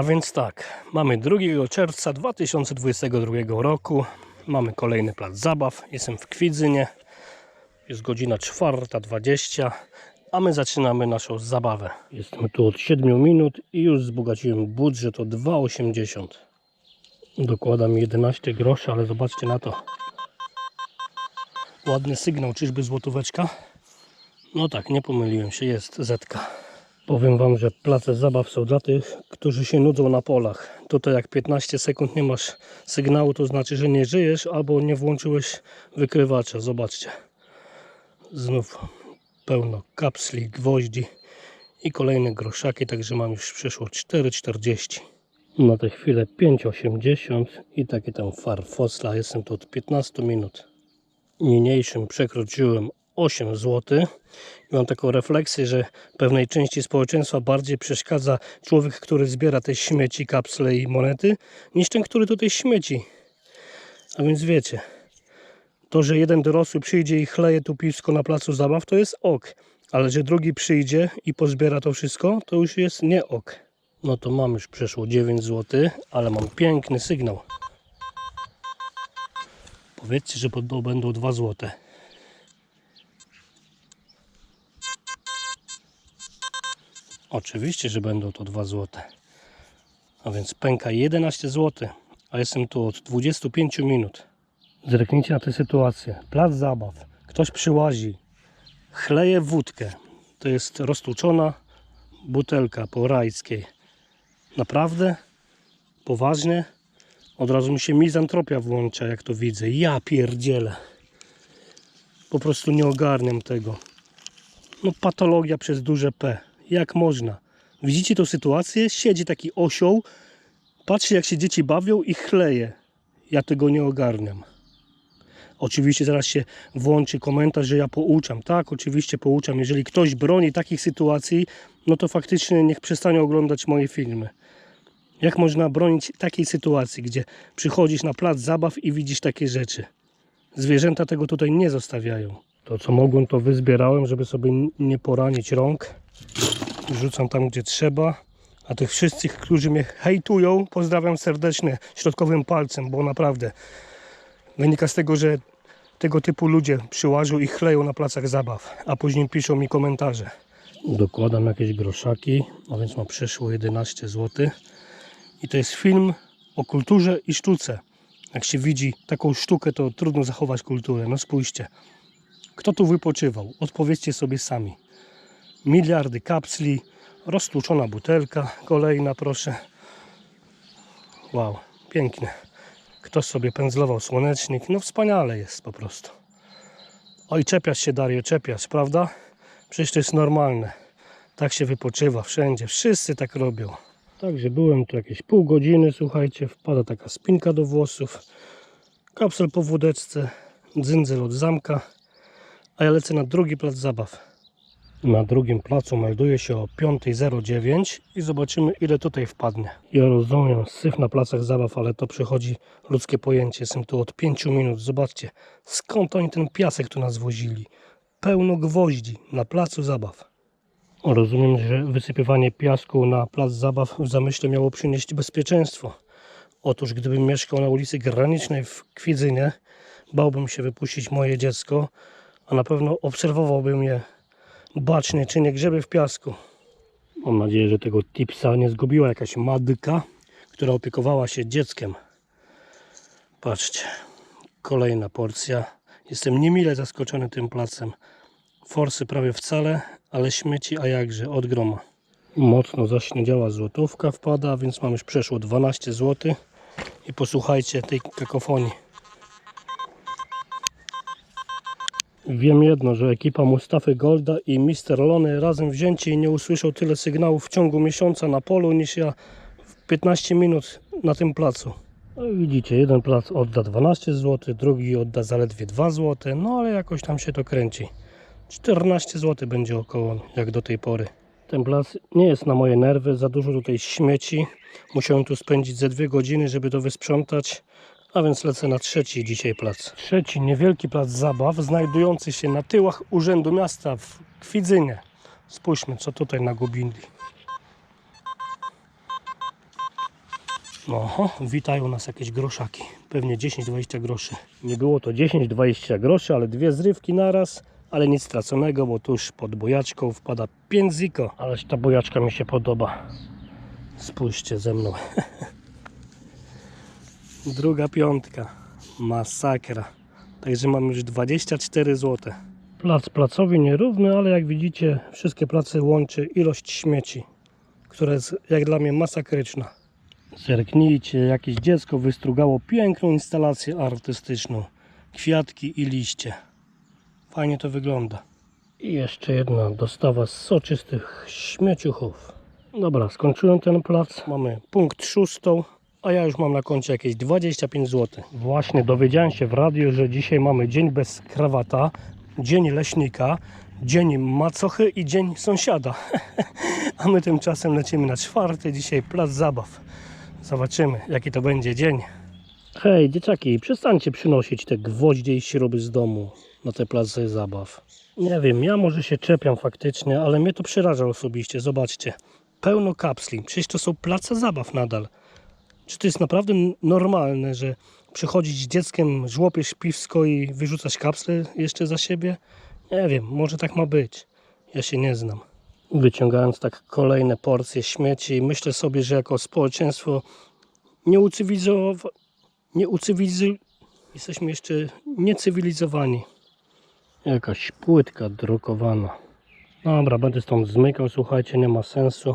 A więc tak, mamy 2 czerwca 2022 roku. Mamy kolejny plac zabaw. Jestem w Kwidzynie. Jest godzina 4.20, a my zaczynamy naszą zabawę. Jestem tu od 7 minut i już wzbogaciłem budżet o 2,80. Dokładam 11 groszy, ale zobaczcie na to. Ładny sygnał, czyżby złotóweczka? No tak, nie pomyliłem się, jest zetka. Powiem Wam, że place zabaw są dla tych, którzy się nudzą na polach. Tutaj jak 15 sekund nie masz sygnału, to znaczy, że nie żyjesz albo nie włączyłeś wykrywacza. Zobaczcie. Znów pełno kapsli, gwoździ i kolejne groszaki, także mam już przeszło 4,40. Na tę chwilę 5,80 i takie tam farfosla. Jestem tu od 15 minut. Niniejszym przekroczyłem 8 zł. I mam taką refleksję, że pewnej części społeczeństwa bardziej przeszkadza człowiek, który zbiera te śmieci, kapsle i monety, niż ten, który tutaj śmieci. A więc wiecie, to, że jeden dorosły przyjdzie i chleje tu piwsko na placu zabaw, to jest ok. Ale że drugi przyjdzie i pozbiera to wszystko, to już jest nie ok. No to mam już przeszło 9 zł, ale mam piękny sygnał. Powiedzcie, że będą 2 złote. Oczywiście, że będą to 2 zł. A więc pęka 11 zł, a jestem tu od 25 minut. Zerknijcie na tę sytuację. Plac zabaw. Ktoś przyłazi, chleje wódkę. To jest roztłuczona butelka po rajskiej. Naprawdę? Poważnie? Od razu mi się mizantropia włącza, jak to widzę. Ja pierdzielę. Po prostu nie ogarniam tego. No patologia przez duże P. Jak można? Widzicie tą sytuację? Siedzi taki osioł, patrzy jak się dzieci bawią i chleje. Ja tego nie ogarniam. Oczywiście zaraz się włączy komentarz, że ja pouczam. Tak, oczywiście pouczam. Jeżeli ktoś broni takich sytuacji, no to faktycznie niech przestanie oglądać moje filmy. Jak można bronić takiej sytuacji, gdzie przychodzisz na plac zabaw i widzisz takie rzeczy? Zwierzęta tego tutaj nie zostawiają. To co mogłem, to wyzbierałem, żeby sobie nie poranić rąk. Rzucam tam, gdzie trzeba. A tych wszystkich, którzy mnie hejtują, pozdrawiam serdecznie środkowym palcem, bo naprawdę wynika z tego, że tego typu ludzie przyłażą i chleją na placach zabaw, a później piszą mi komentarze. Dokładam jakieś groszaki, a więc ma przeszło 11 zł. I to jest film o kulturze i sztuce. Jak się widzi taką sztukę, to trudno zachować kulturę. No spójrzcie. Kto tu wypoczywał? Odpowiedzcie sobie sami. Miliardy kapsli, roztłuczona butelka, kolejna proszę. Wow, pięknie. Ktoś sobie pędzlował słonecznik. No wspaniale jest po prostu. Oj, czepiasz się Dario, czepiasz, prawda? Przecież to jest normalne. Tak się wypoczywa wszędzie. Wszyscy tak robią. Także byłem tu jakieś pół godziny, słuchajcie, wpada taka spinka do włosów, kapsel po wódeczce, dzyndzel od zamka, a ja lecę na drugi plac zabaw. Na drugim placu melduje się o 5.09 i zobaczymy ile tutaj wpadnie. Ja rozumiem syf na placach zabaw, ale to przychodzi ludzkie pojęcie. Jestem tu od 5 minut. Zobaczcie, skąd oni ten piasek tu nas wozili. Pełno gwoździ na placu zabaw. Rozumiem, że wysypywanie piasku na plac zabaw w zamyśle miało przynieść bezpieczeństwo. Otóż gdybym mieszkał na ulicy Granicznej w Kwidzynie, bałbym się wypuścić moje dziecko, a na pewno obserwowałbym je bacznie, czy nie grzebie w piasku. Mam nadzieję, że tego tipsa nie zgubiła jakaś madyka, która opiekowała się dzieckiem. Patrzcie, kolejna porcja. Jestem niemile zaskoczony tym placem. Forsy prawie wcale, ale śmieci, a jakże, od groma. Mocno zaśniedziała złotówka wpada, więc mam już przeszło 12 zł. I posłuchajcie tej kakofonii. Wiem jedno, że ekipa Mustafy Golda i Mister Lony razem wzięci nie usłyszą tyle sygnałów w ciągu miesiąca na polu niż ja w 15 minut na tym placu. No widzicie, jeden plac odda 12 zł, drugi odda zaledwie 2 zł, no ale jakoś tam się to kręci. 14 zł będzie około, jak do tej pory. Ten plac nie jest na moje nerwy, za dużo tutaj śmieci. Musiałem tu spędzić ze dwie godziny, żeby to wysprzątać. A więc lecę na trzeci dzisiaj plac. Trzeci niewielki plac zabaw, znajdujący się na tyłach Urzędu Miasta w Kwidzynie. Spójrzmy, co tutaj nagubili. Oho, witają nas jakieś groszaki. Pewnie 10-20 groszy. Nie było to 10-20 groszy, ale dwie zrywki naraz. Ale nic straconego, bo tuż pod bojaczką wpada 5 ziko. Ależ ta bojaczka mi się podoba. Spójrzcie ze mną. Druga piątka. Masakra. Także mam już 24 zł. Plac placowi nierówny, ale jak widzicie, wszystkie place łączy ilość śmieci, która jest jak dla mnie masakryczna. Zerknijcie, jakieś dziecko wystrugało piękną instalację artystyczną. Kwiatki i liście. Fajnie to wygląda. I jeszcze jedna dostawa z soczystych śmieciuchów. Dobra, skończyłem ten plac. Mamy punkt szóstą, a ja już mam na koncie jakieś 25 zł. Właśnie dowiedziałem się w radiu, że dzisiaj mamy dzień bez krawata, dzień leśnika, dzień macochy i dzień sąsiada. a my tymczasem lecimy na czwarty, dzisiaj plac zabaw. Zobaczymy, jaki to będzie dzień. Hej, dzieciaki, przestańcie przynosić te gwoździe i śruby z domu na te place zabaw. Nie wiem, ja może się czepiam faktycznie, ale mnie to przeraża osobiście. Zobaczcie, pełno kapsli. Przecież to są place zabaw nadal. Czy to jest naprawdę normalne, że przychodzić dzieckiem, żłopiesz piwsko i wyrzucasz kapsle jeszcze za siebie? Nie wiem, może tak ma być. Ja się nie znam. Wyciągając tak kolejne porcje śmieci, myślę sobie, że jako społeczeństwo nieucywilizowa... nieucywiliz... jesteśmy jeszcze niecywilizowani. Jakaś płytka drukowana. Dobra, będę stąd zmykał, słuchajcie, nie ma sensu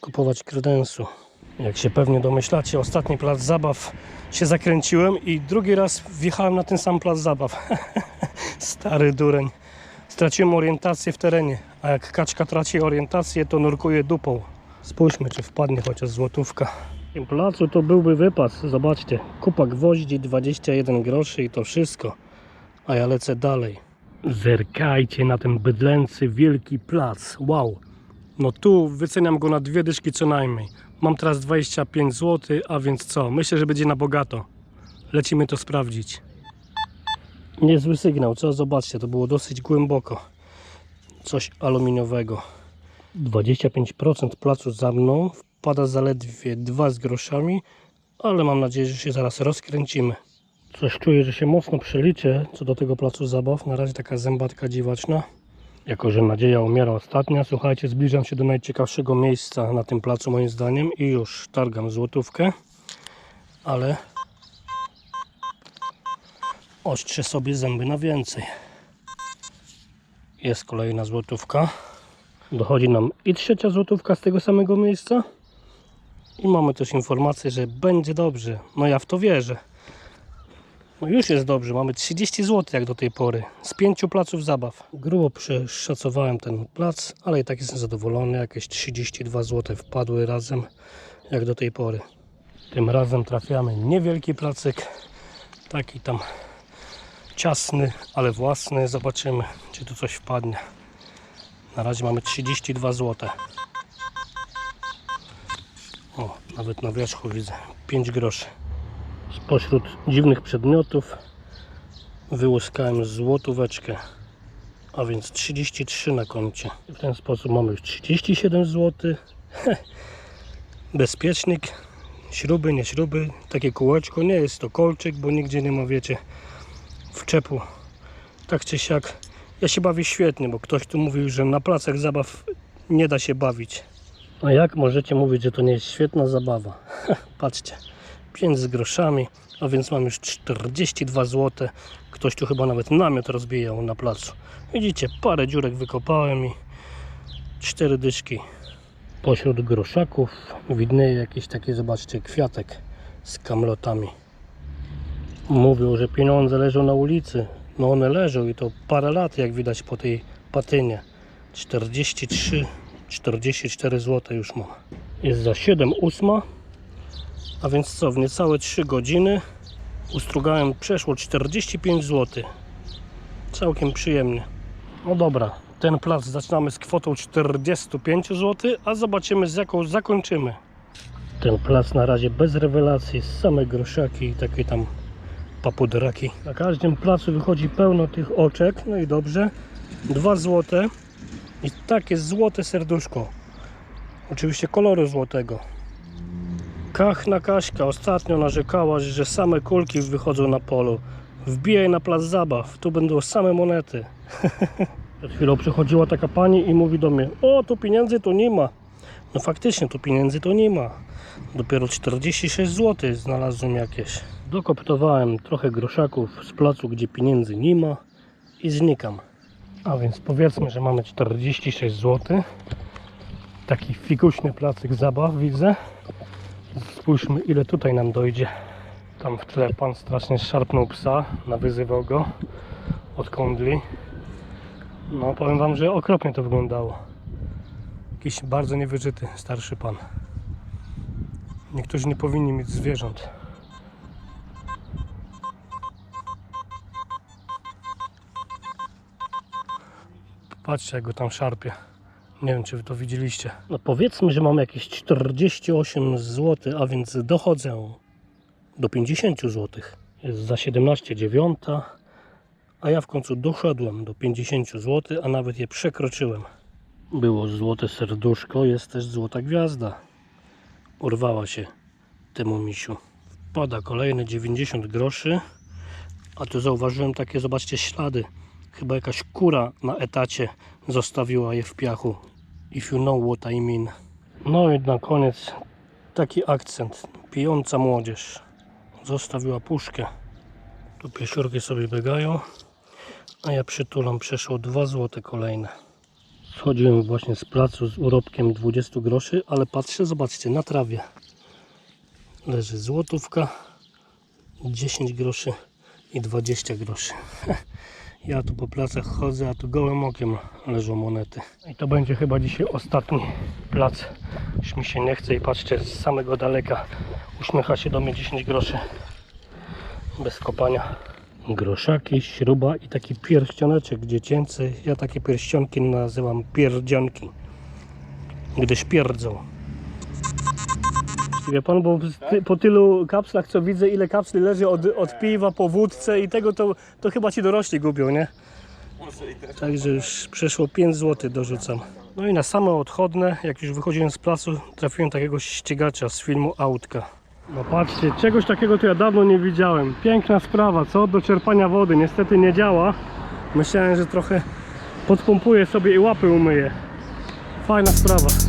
kupować kredensu. Jak się pewnie domyślacie, ostatni plac zabaw się zakręciłem i drugi raz wjechałem na ten sam plac zabaw. Stary dureń. Straciłem orientację w terenie, a jak kaczka traci orientację, to nurkuje dupą. Spójrzmy, czy wpadnie chociaż złotówka. W tym placu to byłby wypad, zobaczcie. Kupa gwoździ, 21 groszy i to wszystko. A ja lecę dalej. Zerkajcie na ten bydlęcy wielki plac. Wow. No tu wyceniam go na dwie dyszki co najmniej. Mam teraz 25 zł, a więc co? Myślę, że będzie na bogato. Lecimy to sprawdzić. Niezły sygnał, co? Zobaczcie, to było dosyć głęboko. Coś aluminiowego. 25% placu za mną wpada zaledwie 2 z groszami, ale mam nadzieję, że się zaraz rozkręcimy. Coś czuję, że się mocno przeliczę co do tego placu zabaw. Na razie taka zębatka dziwaczna. Jako, że nadzieja umiera ostatnia, słuchajcie, zbliżam się do najciekawszego miejsca na tym placu moim zdaniem i już targam złotówkę, ale ostrzę sobie zęby na więcej. Jest kolejna złotówka. Dochodzi nam i trzecia złotówka z tego samego miejsca. I mamy też informację, że będzie dobrze. No ja w to wierzę. No już jest dobrze, mamy 30 zł jak do tej pory, z pięciu placów zabaw. Grubo przeszacowałem ten plac, ale i tak jestem zadowolony, jakieś 32 zł wpadły razem jak do tej pory. Tym razem trafiamy niewielki placek, taki tam ciasny, ale własny. Zobaczymy, czy tu coś wpadnie. Na razie mamy 32 zł. O, nawet na wierzchu widzę 5 groszy. Spośród dziwnych przedmiotów wyłuskałem złotóweczkę, a więc 33 na koncie. W ten sposób mamy już 37 zł. Bezpiecznik, śruby, nie śruby, takie kółeczko, nie jest to kolczyk, bo nigdzie nie ma, wiecie, wczepu. Tak czy siak, ja się bawię świetnie, bo ktoś tu mówił, że na placach zabaw nie da się bawić. A jak możecie mówić, że to nie jest świetna zabawa? Patrzcie. 5 z groszami, a więc mam już 42 zł. Ktoś tu chyba nawet namiot rozbijał na placu. Widzicie, parę dziurek wykopałem i 4 dyszki. Pośród groszaków widnieje jakiś taki, zobaczcie, kwiatek z kamlotami. Mówią, że pieniądze leżą na ulicy. No one leżą i to parę lat, jak widać po tej patynie. 43, 44 zł już mam. Jest za 7 ósma. A więc co, w niecałe 3 godziny ustrugałem przeszło 45 zł. Całkiem przyjemnie. No dobra, ten plac zaczynamy z kwotą 45 zł, a zobaczymy z jaką zakończymy. Ten plac na razie bez rewelacji, same groszaki i takie tam papudraki. Na każdym placu wychodzi pełno tych oczek, no i dobrze. 2 zł i takie złote serduszko. Oczywiście koloru złotego. Kachna Kaśka ostatnio narzekała, że same kulki wychodzą na polu. Wbijaj na plac zabaw, tu będą same monety. Przed chwilą przychodziła taka pani i mówi do mnie, o tu pieniędzy to nie ma. No faktycznie tu pieniędzy to nie ma. Dopiero 46 zł znalazłem jakieś. Dokoptowałem trochę groszaków z placu, gdzie pieniędzy nie ma i znikam. A więc powiedzmy, że mamy 46 zł. Taki fikuśny placyk zabaw widzę. Spójrzmy ile tutaj nam dojdzie. Tam w tle pan strasznie szarpnął psa, nawyzywał go od kądli. No powiem wam, że okropnie to wyglądało. Jakiś bardzo niewyżyty starszy pan. Niektórzy nie powinni mieć zwierząt. Patrzcie jak go tam szarpie. Nie wiem czy wy to widzieliście. No powiedzmy, że mam jakieś 48 zł, a więc dochodzę do 50 zł. Jest za 17,9, a ja w końcu doszedłem do 50 zł, a nawet je przekroczyłem. Było złote serduszko, jest też złota gwiazda. Urwała się temu misiu. Wpada kolejne 90 groszy. A tu zauważyłem takie, zobaczcie, ślady. Chyba jakaś kura na etacie zostawiła je w piachu. If you know what I mean. No i na koniec taki akcent. Pijąca młodzież. Zostawiła puszkę. Tu piesiurki sobie biegają. A ja przytulam przeszło 2 złote kolejne. Schodziłem właśnie z placu z urobkiem 20 groszy, ale patrzę, zobaczcie, na trawie leży złotówka, 10 groszy i 20 groszy. Ja tu po placach chodzę, a tu gołym okiem leżą monety. I to będzie chyba dzisiaj ostatni plac. Już mi się nie chce i patrzcie, z samego daleka uśmiecha się do mnie 10 groszy. Bez kopania. Groszaki, śruba i taki pierścioneczek dziecięcy. Ja takie pierścionki nazywam pierdzionki. Gdyż pierdzą. Wie pan, bo ty, po tylu kapslach co widzę, ile kapsli leży od, od piwa po wódce i tego to, to chyba ci dorośli gubią, nie? Także już przeszło 5 zł dorzucam. No i na same odchodne, jak już wychodziłem z placu, trafiłem takiego ścigacza z filmu Autka. No patrzcie, czegoś takiego to ja dawno nie widziałem. Piękna sprawa, co? Do czerpania wody. Niestety nie działa. Myślałem, że trochę podpompuję sobie i łapy umyję. Fajna sprawa.